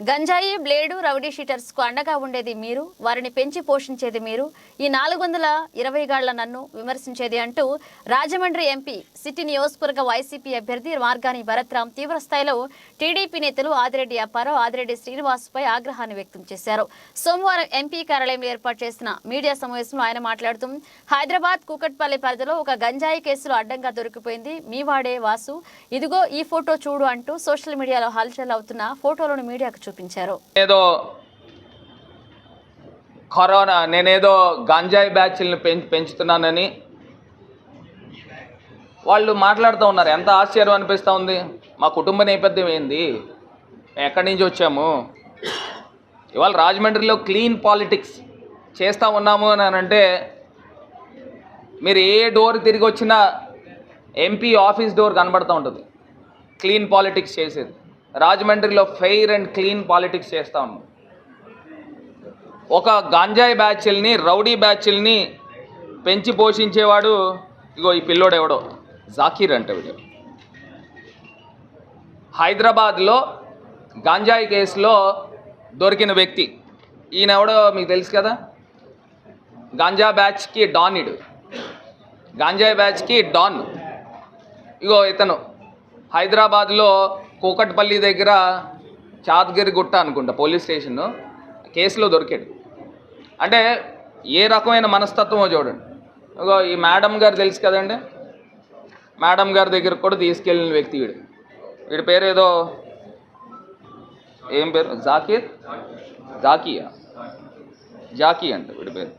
గంజాయి blade rowdy షీటర్స్కు అండగా ఉండేది మీరు వారిని పెంచి పోషించేది మీరు ఈ నాలుగు వందల ఇరవై గాళ్ళ నన్ను విమర్శించేది అంటూ రాజమండ్రి ఎంపీ సిటీ నియోజకవర్గ వైసీపీ అభ్యర్థి మార్గాని భరత్రామ్ తీవ్రస్థాయిలో టీడీపీ నేతలు ఆదిరెడ్డి అప్పారావు ఆదిరెడ్డి శ్రీనివాస్ పై ఆగ్రహాన్ని వ్యక్తం చేశారు. సోమవారం ఎంపీ కార్యాలయంలో ఏర్పాటు చేసిన మీడియా సమావేశంలో ఆయన మాట్లాడుతూ హైదరాబాద్ కూకట్పల్లి పరిధిలో ఒక గంజాయి కేసులో అడ్డంగా దొరికిపోయింది మీ వాడే వాసు ఇదిగో ఈ ఫోటో చూడు అంటూ సోషల్ మీడియాలో హల్చల్ అవుతున్న ఫోటోలను మీడియాకు చూపించారు. ఏదో కరోనా నేనేదో గంజాయి బ్యాచ్లను పెంచు పెంచుతున్నానని వాళ్ళు మాట్లాడుతూ ఉన్నారు. ఎంత ఆశ్చర్యం అనిపిస్తూ ఉంది. మా కుటుంబ నేపథ్యం ఏంది? మేము ఎక్కడి నుంచి వచ్చాము? ఇవాళ రాజమండ్రిలో క్లీన్ పాలిటిక్స్ చేస్తూ ఉన్నాము అని అంటే మీరు ఏ డోర్ తిరిగి వచ్చినా ఎంపీ ఆఫీస్ డోర్ కనబడుతూ ఉంటుంది. క్లీన్ పాలిటిక్స్ చేసేది. రాజమండ్రిలో ఫెయిర్ అండ్ క్లీన్ పాలిటిక్స్ చేస్తూ ఉన్నాం. ఒక గాంజాయి బ్యాచ్ల్ని రౌడీ బ్యాచ్ల్ని పెంచి పోషించేవాడు ఇగో ఈ పిల్లోడు ఎవడో జాకీర్ అంటే వీడు. హైదరాబాద్లో గాంజాయి కేసులో దొరికిన వ్యక్తి. ఈయన ఎవడో మీకు తెలుసు కదా? గాంజా బ్యాచ్కి డాన్ ఇడు గాంజాయి బ్యాచ్కి డాన్. ఇగో ఇతను. హైదరాబాద్లో కూకట్పల్లి దగ్గర చాద్గిరి గుట్ట అనుకుంటా పోలీస్ స్టేషన్ కేసులో దొరికాడు. అంటే ఏ రకమైన మనస్తత్వమో చూడండి. ఇగో ఈ మేడం గారు తెలుసు కదండి. మేడం గారి దగ్గర కూడా తీసుకెళ్ళిన వ్యక్తి వీడు. వీడి పేరు ఏదో ఏం పేరు? జాకీర్ జాకియా? జాకీ అంట వీడి పేరు.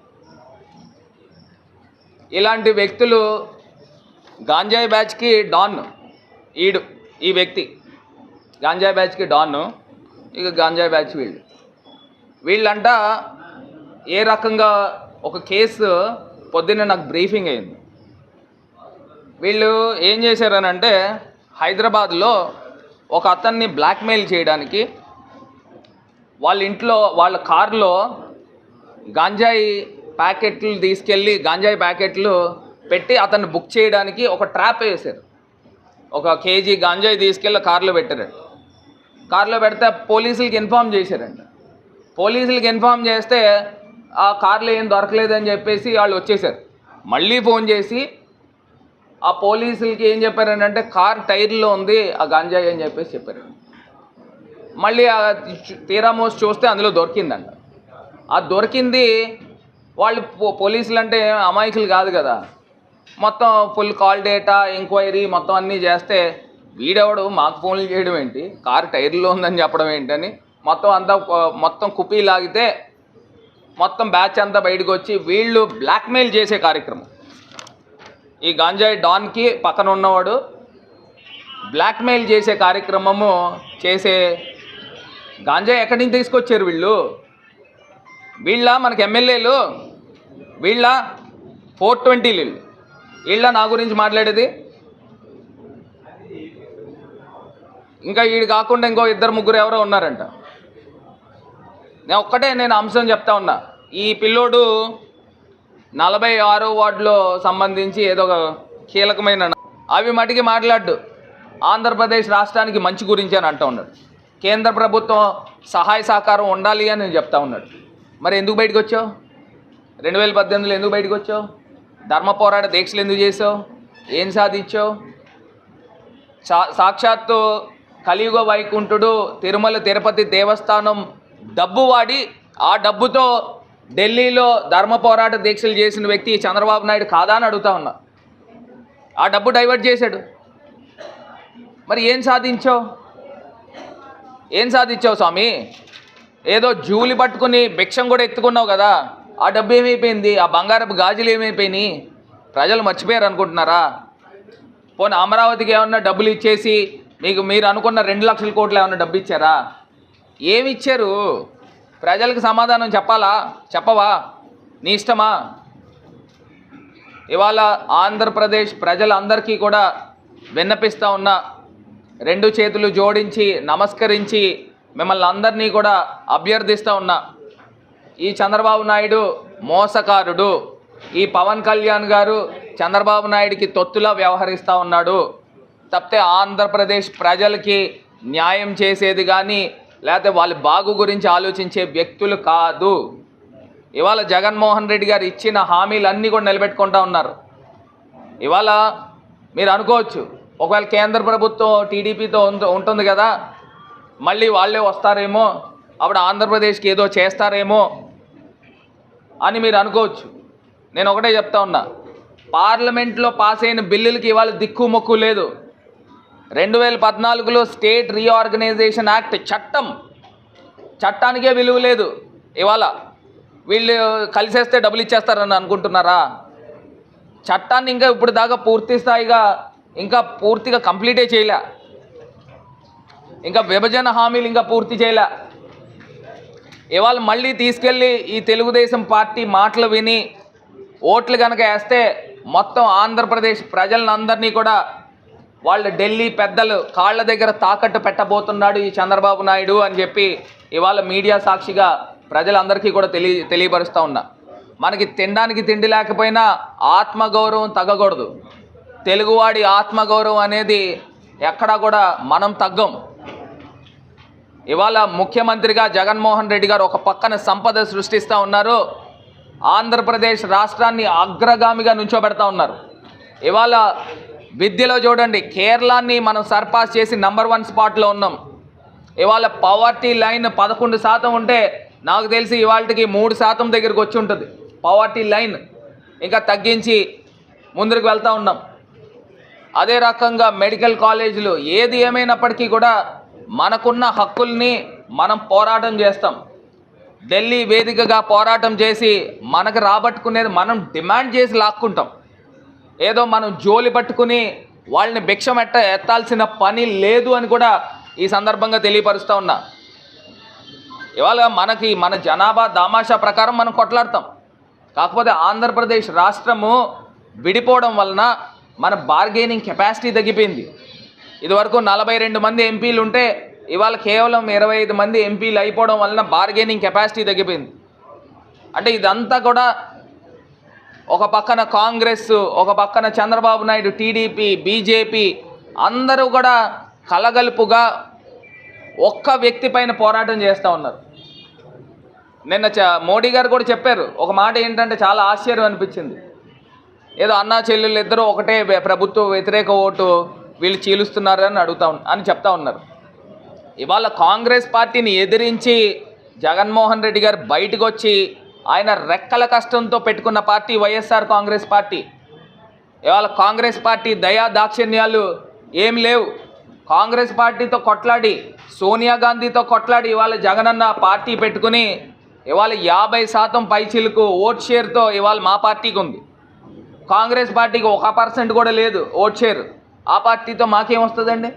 ఇలాంటి వ్యక్తులు గాంజాయి బ్యాచ్కి డాన్ ఈడు ఈ వ్యక్తి. గాంజా బ్యాచ్కి డాన్ ఇక గాంజా బ్యాచ్ వీళ్ళు. వీళ్ళంట ఏ రకంగా ఒక కేసు పొద్దున్న నాకు బ్రీఫింగ్ అయింది. వీళ్ళు ఏం చేశారనంటే హైదరాబాద్లో ఒక అతన్ని బ్లాక్మెయిల్ చేయడానికి వాళ్ళ ఇంట్లో వాళ్ళ కారులో గాంజాయి ప్యాకెట్లు తీసుకెళ్ళి గాంజాయి ప్యాకెట్లు పెట్టి అతన్ని బుక్ చేయడానికి ఒక ట్రాప్ వేశారు. ఒక కేజీ గాంజాయి తీసుకెళ్ళి కారులో పెట్టారు కార్లో పెడితే పోలీసులకి ఇన్ఫామ్ చేశారంట. పోలీసులకి ఇన్ఫామ్ చేస్తే ఆ కార్లో ఏం దొరకలేదని చెప్పేసి వాళ్ళు వచ్చేసారు మళ్ళీ ఫోన్ చేసి ఆ పోలీసులకి ఏం చెప్పారంటే కార్ టైర్లో ఉంది ఆ గాంజాయి అని చెప్పేసి చెప్పారు. మళ్ళీ ఆ తీరా మోసి చూస్తే అందులో దొరికిందంట. ఆ దొరికింది వాళ్ళు పో- పోలీసులు అంటే అమాయకులు కాదు కదా. మొత్తం ఫుల్ కాల్ డేటా ఎంక్వైరీ మొత్తం అన్నీ చేస్తే వీడెవడు? మాకు ఫోన్లు చేయడం ఏంటి? కారు టైర్లో ఉందని చెప్పడం ఏంటని మొత్తం అంతా మొత్తం కుపీ లాగితే మొత్తం బ్యాచ్ అంతా బయటకు వచ్చి వీళ్ళు బ్లాక్మెయిల్ చేసే కార్యక్రమం. ఈ గాంజాయి డాన్కి పక్కన ఉన్నవాడు బ్లాక్మెయిల్ చేసే కార్యక్రమము చేసే గాంజాయి ఎక్కడి నుంచి తీసుకొచ్చారు వీళ్ళు? వీళ్ళ మనకి ఎమ్మెల్యేలు వీళ్ళ ఫోర్ ట్వంటీలు వీళ్ళ నా గురించి మాట్లాడేది? ఇంకా వీడు కాకుండా ఇంకో ఇద్దరు ముగ్గురు ఎవరో ఉన్నారంట. నేను ఒక్కటే నేను అంశం చెప్తా ఉన్నా. ఈ పిల్లోడు నలభై ఆరో వార్డులో సంబంధించి ఏదో ఒక కీలకమైన అవి మటుకి మాట్లాడు ఆంధ్రప్రదేశ్ రాష్ట్రానికి మంచి గురించి అని అంటూ ఉన్నాడు. కేంద్ర ప్రభుత్వం సహాయ సహకారం ఉండాలి అని నేను చెప్తా ఉన్నాడు. మరి ఎందుకు బయటకు వచ్చావు? రెండు వేల పద్దెనిమిదిలో ఎందుకు బయటకు వచ్చావు? ధర్మ పోరాట దీక్షలు ఎందుకు చేసావు? ఏం సాధించావు? సా సాక్షాత్తు కలియుగ వైకుంఠుడు తిరుమల తిరుపతి దేవస్థానం డబ్బు వాడి ఆ డబ్బుతో ఢిల్లీలో ధర్మ పోరాట దీక్షలు చేసిన వ్యక్తి చంద్రబాబు నాయుడు కాదా అని అడుగుతా ఉన్నా. ఆ డబ్బు డైవర్ట్ చేశాడు. మరి ఏం సాధించావు? ఏం సాధించావు స్వామి? ఏదో జూలి పట్టుకుని భిక్షం కూడా ఎత్తుకున్నావు కదా. ఆ డబ్బు ఏమైపోయింది? ఆ బంగారపు గాజులు ఏమైపోయినాయి? ప్రజలు మర్చిపోయారు అనుకుంటున్నారా? పోనీ అమరావతికి ఏమన్నా డబ్బులు ఇచ్చేసి మీకు మీరు అనుకున్న రెండు లక్షల కోట్లు ఏమైనా డబ్బు ఇచ్చారా? ఏమి ఇచ్చారు? ప్రజలకు సమాధానం చెప్పాలా? చెప్పవా? నీ ఇష్టమా? ఇవాళ ఆంధ్రప్రదేశ్ ప్రజలందరికీ కూడా విన్నపిస్తూ ఉన్నా రెండు చేతులు జోడించి నమస్కరించి మిమ్మల్ని అందరినీ కూడా అభ్యర్థిస్తూ ఉన్నా ఈ చంద్రబాబు నాయుడు మోసకారుడు. ఈ పవన్ కళ్యాణ్ గారు చంద్రబాబు నాయుడికి తొత్తులా వ్యవహరిస్తూ ఉన్నాడు. తప్పితే ఆంధ్రప్రదేశ్ ప్రజలకి న్యాయం చేసేది కానీ లేకపోతే వాళ్ళ బాగు గురించి ఆలోచించే వ్యక్తులు కాదు. ఇవాళ జగన్మోహన్ రెడ్డి గారు ఇచ్చిన హామీలన్నీ కూడా నిలబెట్టుకుంటా ఉన్నారు. ఇవాళ మీరు అనుకోవచ్చు ఒకవేళ కేంద్ర ప్రభుత్వం టీడీపీతో ఉంటుంది కదా మళ్ళీ వాళ్ళే వస్తారేమో అప్పుడు ఆంధ్రప్రదేశ్కి ఏదో చేస్తారేమో అని మీరు అనుకోవచ్చు. నేను ఒకటే చెప్తా ఉన్నా పార్లమెంట్లో పాస్ అయిన బిల్లులకి ఇవాళ దిక్కు మొక్కు లేదు. రెండు వేల పద్నాలుగులో స్టేట్ రీఆర్గనైజేషన్ యాక్ట్ చట్టం. చట్టానికే విలువ లేదు. ఇవాళ వీళ్ళు కలిసేస్తే డబ్బులు ఇచ్చేస్తారని అనుకుంటున్నారా? చట్టాన్ని ఇంకా ఇప్పుడు దాకా పూర్తి స్థాయిగా ఇంకా పూర్తిగా కంప్లీటే చేయలే. ఇంకా విభజన హామీలు ఇంకా పూర్తి చేయలే. ఇవాళ మళ్ళీ తీసుకెళ్ళి ఈ తెలుగుదేశం పార్టీ మాటలు విని ఓట్లు కనుక వేస్తే మొత్తం ఆంధ్రప్రదేశ్ ప్రజలందరినీ కూడా వాళ్ళు ఢిల్లీ పెద్దలు కాళ్ళ దగ్గర తాకట్టు పెట్టబోతున్నాడు ఈ చంద్రబాబు నాయుడు అని చెప్పి ఇవాళ మీడియా సాక్షిగా ప్రజలందరికీ కూడా తెలియ తెలియపరుస్తూ ఉన్నా. మనకి తినడానికి తిండి లేకపోయినా ఆత్మగౌరవం తగ్గకూడదు. తెలుగువాడి ఆత్మగౌరవం అనేది ఎక్కడా కూడా మనం తగ్గం. ఇవాళ ముఖ్యమంత్రిగా జగన్మోహన్ రెడ్డి గారు ఒక పక్కన సంపద సృష్టిస్తూ ఉన్నారు. ఆంధ్రప్రదేశ్ రాష్ట్రాన్ని అగ్రగామిగా నుంచోబెడతా ఉన్నారు. ఇవాళ విద్యలో చూడండి కేరళాన్ని మనం సర్పాస్ చేసి నంబర్ వన్ స్పాట్లో ఉన్నాం. ఇవాళ పవర్టీ లైన్ పదకొండు శాతం ఉంటే నాకు తెలిసి ఇవాళకి మూడు శాతం దగ్గరికి వచ్చి ఉంటుంది. పవర్టీ లైన్ ఇంకా తగ్గించి ముందుకు వెళ్తూ ఉన్నాం. అదే రకంగా మెడికల్ కాలేజీలు ఏది ఏమైనప్పటికీ కూడా మనకున్న హక్కుల్ని మనం పోరాటం చేస్తాం. ఢిల్లీ వేదికగా పోరాటం చేసి మనకు రాబట్టుకునేది మనం డిమాండ్ చేసి లాక్కుంటాం. ఏదో మనం జోలి పట్టుకుని వాళ్ళని భిక్షం ఎట్ట ఎత్తాల్సిన పని లేదు అని కూడా ఈ సందర్భంగా తెలియపరుస్తూ ఉన్నా. ఇవాళ మనకి మన జనాభా దామాషా ప్రకారం మనం కొట్లాడతాం. కాకపోతే ఆంధ్రప్రదేశ్ రాష్ట్రము విడిపోవడం వలన మన బార్గెనింగ్ కెపాసిటీ తగ్గిపోయింది. ఇదివరకు నలభై రెండు మంది ఎంపీలు ఉంటే ఇవాళ కేవలం ఇరవై ఐదు మంది ఎంపీలు అయిపోవడం వలన బార్గెనింగ్ కెపాసిటీ తగ్గిపోయింది. అంటే ఇదంతా కూడా ఒక పక్కన కాంగ్రెస్ ఒక పక్కన చంద్రబాబు నాయుడు టీడీపీ బీజేపీ అందరూ కూడా కలగలుపుగా ఒక్క వ్యక్తి పైన పోరాటం చేస్తూ ఉన్నారు. నిన్న చ మోడీ గారు కూడా చెప్పారు ఒక మాట ఏంటంటే చాలా ఆశ్చర్యం అనిపించింది. ఏదో అన్నా చెల్లెళ్ళు ఇద్దరు ఒకటే ప్రభుత్వ వ్యతిరేక ఓటు వీళ్ళు చీలుస్తున్నారని అడుగుతా అని చెప్తా ఉన్నారు. ఇవాళ కాంగ్రెస్ పార్టీని ఎదిరించి జగన్మోహన్ రెడ్డి గారు బయటకు వచ్చి ఆయన రెక్కల కష్టంతో పెట్టుకున్న పార్టీ వైఎస్ఆర్ కాంగ్రెస్ పార్టీ. ఇవాళ కాంగ్రెస్ పార్టీ దయా దాక్షిణ్యాలు ఏం లేవు. కాంగ్రెస్ పార్టీతో కొట్లాడి సోనియా గాంధీతో కొట్లాడి ఇవాళ జగనన్న పార్టీ పెట్టుకుని ఇవాళ యాభై శాతం పైచీలకు ఓట్ షేర్తో ఇవాళ మా పార్టీకి ఉంది. కాంగ్రెస్ పార్టీకి ఒక పర్సెంట్ కూడా లేదు ఓట్ షేర్. ఆ పార్టీతో మాకేం వస్తుందండి?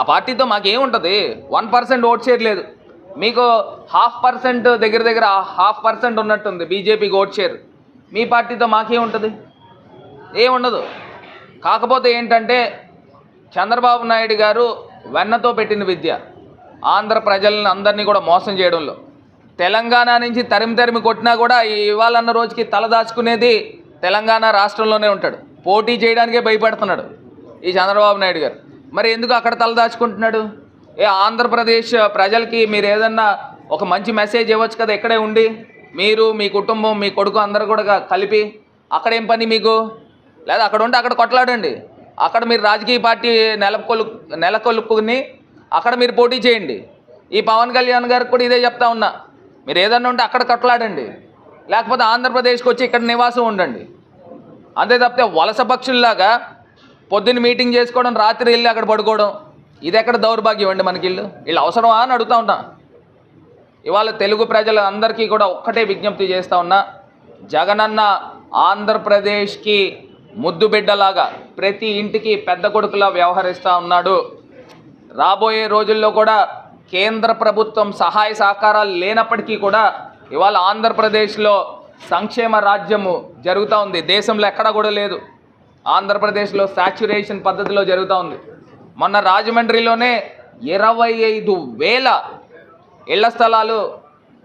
ఆ పార్టీతో మాకేముంటుంది వన్ పర్సెంట్ ఓట్ షేర్ లేదు. మీకు హాఫ్ పర్సెంట్ దగ్గర దగ్గర హాఫ్ పర్సెంట్ ఉన్నట్టుంది. బీజేపీకి ఓట్ షేర్ మీ పార్టీతో మాకేముంటుంది ఏముండదు కాకపోతే ఏంటంటే చంద్రబాబు నాయుడు గారు వెన్నతో పెట్టిన విద్య ఆంధ్ర ప్రజలను అందరినీ కూడా మోసం చేయడంలో. తెలంగాణ నుంచి తరిమి తరిమి కొట్టినా కూడా ఇవాళన్న రోజుకి తలదాచుకునేది తెలంగాణ రాష్ట్రంలోనే ఉంటాడు. పోటీ చేయడానికే భయపడుతున్నాడు ఈ చంద్రబాబు నాయుడు గారు. మరి ఎందుకు అక్కడ తలదాచుకుంటున్నాడు ఏ ఆంధ్రప్రదేశ్ ప్రజలకి మీరు ఏదన్నా ఒక మంచి మెసేజ్ ఇవ్వచ్చు కదా ఇక్కడే ఉండి. మీరు మీ కుటుంబం మీ కొడుకు అందరు కూడా కలిపి కలిపి. అక్కడేం పని మీకు? లేదా అక్కడ ఉంటే అక్కడ కొట్లాడండి. అక్కడ మీరు రాజకీయ పార్టీ నెలకొలు నెలకొల్పుకుని అక్కడ మీరు పోటీ చేయండి. ఈ పవన్ కళ్యాణ్ గారికి కూడా ఇదే చెప్తా ఉన్నా. మీరు ఏదన్నా ఉంటే అక్కడ కొట్లాడండి. లేకపోతే ఆంధ్రప్రదేశ్కి వచ్చి ఇక్కడ నివాసం ఉండండి. అంతే తప్పితే వలస పక్షుల్లాగా పొద్దున్న మీటింగ్ చేసుకోవడం రాత్రి వెళ్ళి అక్కడ పడుకోవడం ఇది ఎక్కడ దౌర్భాగ్యం అండి మనకి ఇల్లు? వీళ్ళు అవసరమా అని అడుగుతా ఉన్నా. ఇవాళ తెలుగు ప్రజలందరికీ కూడా ఒక్కటే విజ్ఞప్తి చేస్తూ ఉన్నా జగనన్న ఆంధ్రప్రదేశ్కి ముద్దు బిడ్డలాగా ప్రతి ఇంటికి పెద్ద కొడుకులా వ్యవహరిస్తూ ఉన్నాడు. రాబోయే రోజుల్లో కూడా కేంద్ర ప్రభుత్వం సహాయ సహకారాలు లేనప్పటికీ కూడా ఇవాళ ఆంధ్రప్రదేశ్లో సంక్షేమ రాజ్యము జరుగుతూ ఉంది. దేశంలో ఎక్కడ కూడా లేదు. ఆంధ్రప్రదేశ్లో సాచ్యురేషన్ పద్ధతిలో జరుగుతూ ఉంది. మొన్న రాజమండ్రిలోనే ఇరవై ఐదు వేల ఇళ్ళ స్థలాలు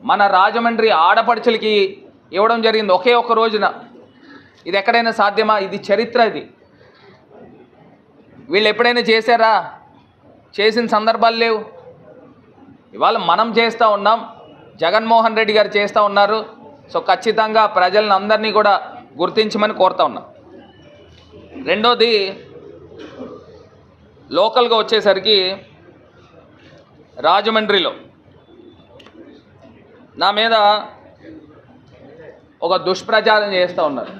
మన రాజమండ్రి ఆడపడుచులకి ఇవ్వడం జరిగింది. ఒకే ఒక్క రోజున. ఇది ఎక్కడైనా సాధ్యమా? ఇది చరిత్ర ఇది. వీళ్ళు ఎప్పుడైనా చేశారా? చేసిన సందర్భాలు లేవు. ఇవాళ మనం చేస్తూ ఉన్నాం. జగన్మోహన్ రెడ్డి గారు చేస్తూ ఉన్నారు. సో ఖచ్చితంగా ప్రజలను అందరినీ కూడా గుర్తించమని కోరుతా ఉన్నాం. రెండోది లోకల్గా వచ్చేసరికి రాజమండ్రిలో నా మీద ఒక దుష్ప్రచారం చేస్తూ ఉన్నారు.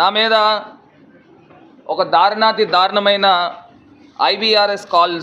నా మీద ఒక దారుణాతి దారుణమైన ఐబీఆర్ఎస్ కాల్స్